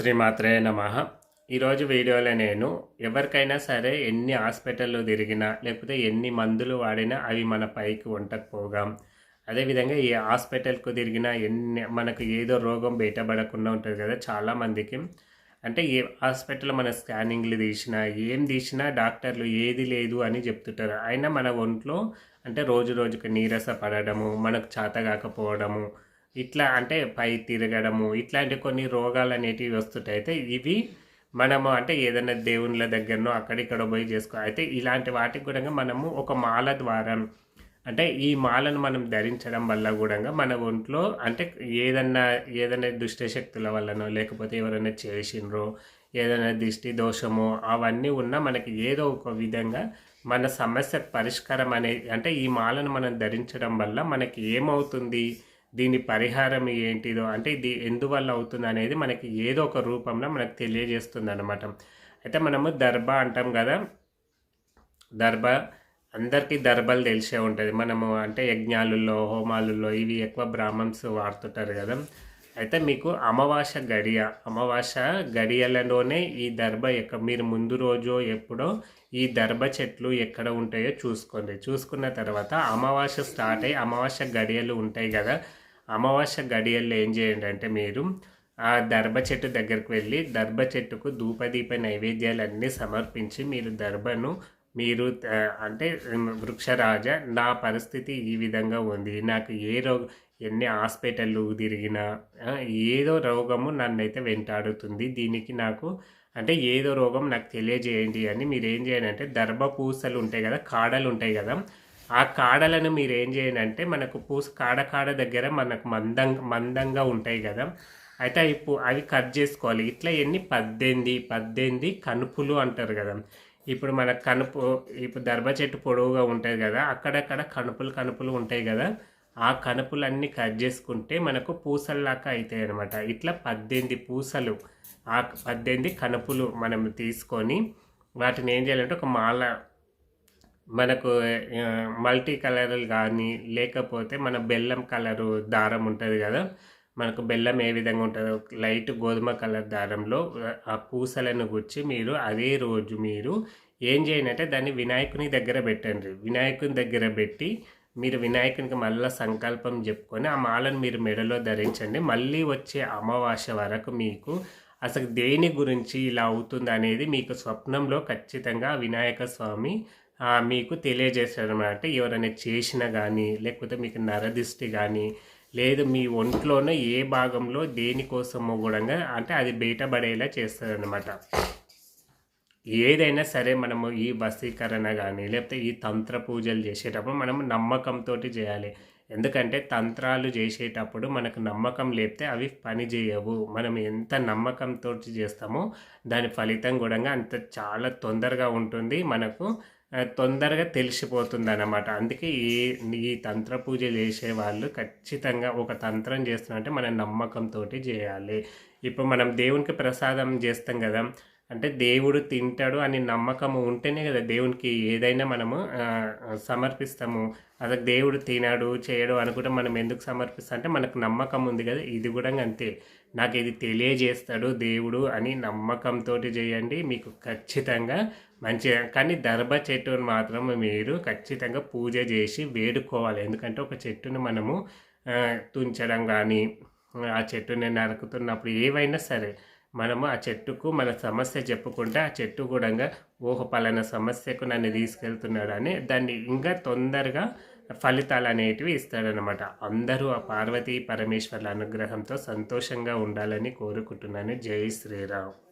శ్రీమాత్రే నమ. ఈరోజు వీడియోలో నేను ఎవరికైనా సరే ఎన్ని హాస్పిటల్లో తిరిగినా లేకపోతే ఎన్ని మందులు వాడినా అవి మన పైకి వంటకపోగా అదేవిధంగా ఏ హాస్పిటల్కు తిరిగినా ఎన్ని మనకు ఏదో రోగం బయటపడకుండా ఉంటుంది కదా చాలామందికి. అంటే ఏ హాస్పిటల్ మన స్కానింగ్లు తీసినా ఏం తీసినా డాక్టర్లు ఏది లేదు అని చెప్తుంటారు. అయినా మన ఒంట్లో అంటే రోజు రోజుకి నీరస పడడము మనకు చేత కాకపోవడము ఇట్లా అంటే పై తిరగడము ఇట్లాంటి కొన్ని రోగాలు అనేటివి వస్తుంటాయి. అయితే ఇవి మనము అంటే ఏదైనా దేవుళ్ళ దగ్గరనో అక్కడిక్కడ పోయి చేసుకో అయితే ఇలాంటి వాటికి కూడా మనము ఒక మాల ద్వారా అంటే ఈ మాలను మనం ధరించడం వల్ల కూడా మన ఒంట్లో అంటే ఏదన్నా ఏదైనా దుష్టశక్తుల వల్లనో లేకపోతే ఎవరైనా చేసిండ్రో ఏదైనా దిష్టి దోషమో అవన్నీ ఉన్నా మనకి ఏదో ఒక విధంగా మన సమస్య పరిష్కారం అనేది అంటే ఈ మాలను మనం ధరించడం వల్ల మనకి ఏమవుతుంది? దీని పరిహారం ఏంటిదో అంటే ఇది ఎందువల్ల అవుతుంది అనేది మనకి ఏదో ఒక రూపంలో మనకు తెలియజేస్తుంది అనమాట అయితే మనము దర్భ అంటాం కదా. దర్భ అందరికీ దర్భలు తెలిసే ఉంటుంది. మనము అంటే యజ్ఞాలలో హోమాలలో ఇవి ఎక్కువ బ్రాహ్మణ్స్ వాడుతుంటారు కదా. అయితే మీకు అమావాస గడియ అమావాస గడియలలోనే ఈ దర్భ ఎక్క మీరు ముందు రోజు ఎప్పుడో ఈ దర్భ చెట్లు ఎక్కడ ఉంటాయో చూసుకోండి. చూసుకున్న తర్వాత అమావాస స్టార్ట్ అయ్యి అమావాస గడియలు ఉంటాయి కదా. అమావాస్య గడియల్లో ఏం చేయండి అంటే మీరు ఆ దర్భ చెట్టు దగ్గరకు వెళ్ళి దర్భ చెట్టుకు ధూపదీప నైవేద్యాలన్నీ సమర్పించి మీరు దర్భను మీరు అంటే వృక్షరాజ నా పరిస్థితి ఈ విధంగా ఉంది. నాకు ఏ రోగ ఎన్ని హాస్పిటళ్ళు తిరిగినా ఏదో రోగము నన్నైతే వెంటాడుతుంది. దీనికి నాకు అంటే ఏదో రోగం నాకు తెలియజేయండి అని మీరు ఏం చేయండి అంటే దర్భ పూసలు ఉంటాయి కదా కాడలు ఉంటాయి కదా ఆ కాడలను మీరు ఏం చేయండి అంటే మనకు పూస కాడ కాడ దగ్గర మనకు మందంగా మందంగా ఉంటాయి కదా. అయితే ఇప్పుడు అవి కట్ చేసుకోవాలి. ఇట్లా ఎన్ని? పద్దెనిమిది పద్దెనిమిది కనుపులు అంటారు కదా. ఇప్పుడు మన కనుపు ఇప్పుడు దర్భ చెట్టు పొడవుగా ఉంటుంది కదా అక్కడక్కడ కనుపులు కనుపులు ఉంటాయి కదా. ఆ కనుపులన్నీ కట్ చేసుకుంటే మనకు పూసల్లాగా అవుతాయి అనమాట ఇట్లా పద్దెనిమిది పూసలు ఆ పద్దెనిమిది కనుపులు మనం తీసుకొని వాటిని ఏం చేయాలంటే ఒక మాల మనకు మల్టీ కలర్లు కానీ లేకపోతే మన బెల్లం కలరు దారం ఉంటుంది కదా మనకు బెల్లం ఏ విధంగా ఉంటుందో లైట్ గోధుమ కలర్ దారంలో ఆ పూసలను గుచ్చి మీరు అదే రోజు మీరు ఏం చేయనంటే దాన్ని వినాయకుని దగ్గర పెట్టండి. వినాయకుని దగ్గర పెట్టి మీరు వినాయకునికి మళ్ళీ సంకల్పం చెప్పుకొని ఆ మాలను మీరు మెడలో ధరించండి. మళ్ళీ వచ్చే అమావాస్య వరకు మీకు అసలు దేని గురించి ఇలా అవుతుంది అనేది మీకు స్వప్నంలో ఖచ్చితంగా వినాయక స్వామి మీకు తెలియజేశాడు అనమాట ఎవరైనా చేసినా కానీ లేకపోతే మీకు నరదిష్టి కానీ లేదు మీ ఒంట్లోనే ఏ భాగంలో దేనికోసమో కూడా అంటే అది బయటపడేలా చేస్తారనమాట ఏదైనా సరే మనము ఈ వసీకరణ కానీ లేకపోతే ఈ తంత్ర పూజలు చేసేటప్పుడు మనము నమ్మకంతో చేయాలి. ఎందుకంటే తంత్రాలు చేసేటప్పుడు మనకు నమ్మకం లేపితే అవి పని చేయవు. మనం ఎంత నమ్మకంతో చేస్తామో దాని ఫలితం కూడా అంత చాలా తొందరగా ఉంటుంది. మనకు తొందరగా తెలిసిపోతుంది అన్నమాట అందుకే ఈ ఈ తంత్ర పూజ చేసే వాళ్ళు ఖచ్చితంగా ఒక తంత్రం చేస్తున్నారంటే మన నమ్మకంతో చేయాలి. ఇప్పుడు మనం దేవునికి ప్రసాదం చేస్తాం కదా అంటే దేవుడు తింటాడు అని నమ్మకం ఉంటేనే కదా దేవునికి ఏదైనా మనము సమర్పిస్తాము. అదే దేవుడు తినాడు చేయడు అనుకుంటే మనం ఎందుకు సమర్పిస్తాం? అంటే మనకు నమ్మకం ఉంది కదా ఇది కూడా అంతే. నాకు ఇది తెలియజేస్తాడు దేవుడు అని నమ్మకంతో చేయండి మీకు ఖచ్చితంగా మంచిగా కానీ దర్భ చెట్టును మాత్రం మీరు ఖచ్చితంగా పూజ చేసి వేడుకోవాలి. ఎందుకంటే ఒక చెట్టును మనము తుంచడం కానీ ఆ చెట్టుని నరుకుతున్నప్పుడు ఏవైనా సరే మనము ఆ చెట్టుకు మన సమస్య చెప్పుకుంటే ఆ చెట్టు కూడా ఓహో పలానా సమస్యకు నన్ను తీసుకెళ్తున్నాడు అని దాన్ని ఇంకా తొందరగా ఫలితాలు అనేటివి ఇస్తాడనమాట అందరూ ఆ పార్వతీ పరమేశ్వర్ల అనుగ్రహంతో సంతోషంగా ఉండాలని కోరుకుంటున్నాను. జై శ్రీరామ్.